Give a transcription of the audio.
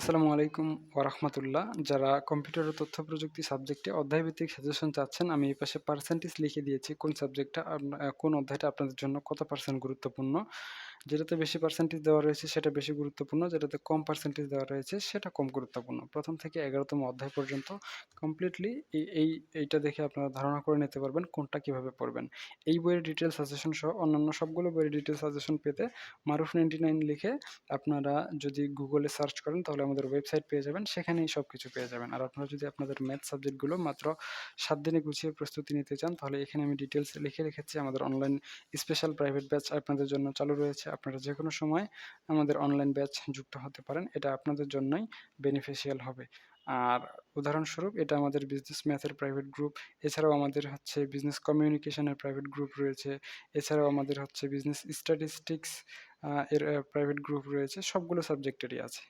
আসসালামু আলাইকুম ওরহমতুল্লাহ যারা কম্পিউটার ও তথ্য প্রযুক্তি সাবজেক্টে অধ্যায়ভিত্তিক সাজেশন চাচ্ছেন, আমি এই পাশে পার্সেন্টেজ লিখে দিয়েছি কোন সাবজেক্টটা কোন অধ্যায়টা আপনাদের জন্য কত পার্সেন্ট গুরুত্বপূর্ণ। যেটাতে বেশি পার্সেন্টেজ দেওয়া রয়েছে সেটা বেশি গুরুত্বপূর্ণ, যেটাতে কম পার্সেন্টেজ দেওয়া রয়েছে সেটা কম গুরুত্বপূর্ণ। প্রথম থেকে এগারোতম অধ্যায় পর্যন্ত কমপ্লিটলি এই এইটা দেখে আপনারা ধারণা করে নিতে পারবেন কোনটা কীভাবে পড়বেন। এই বইয়ের ডিটেল সাজেশন সহ অন্যান্য সবগুলো বইয়ের ডিটেল সাজেশন পেতে মারুফ নাইনটি নাইন লিখে আপনারা যদি গুগলে সার্চ করেন তাহলে আমাদের ওয়েবসাইট পেয়ে যাবেন, সেখানেই সব কিছু পেয়ে যাবেন। আর আপনারা যদি আপনাদের ম্যাথ সাবজেক্টগুলো মাত্র সাত দিনে গুছিয়ে প্রস্তুতি নিতে চান, তাহলে এখানে আমি ডিটেলস লিখে রেখেছি, আমাদের অনলাইন স্পেশাল প্রাইভেট ব্যাচ আপনাদের জন্য চালু রয়েছে। আপনারা যে কোনো সময় আমাদের অনলাইন ব্যাচ যুক্ত হতে পারেন, এটা আপনাদের জন্যই বেনিফিশিয়াল হবে। আর উদাহরণস্বরূপ, এটা আমাদের বিজনেস ম্যাথের প্রাইভেট গ্রুপ এছাড়াও আমাদের হচ্ছে বিজনেস কমিউনিকেশনের প্রাইভেট গ্রুপ রয়েছে, এছাড়াও আমাদের হচ্ছে বিজনেস স্ট্যাটিস্টিক্স এর প্রাইভেট গ্রুপ রয়েছে, সবগুলো সাবজেক্টেরই আছে।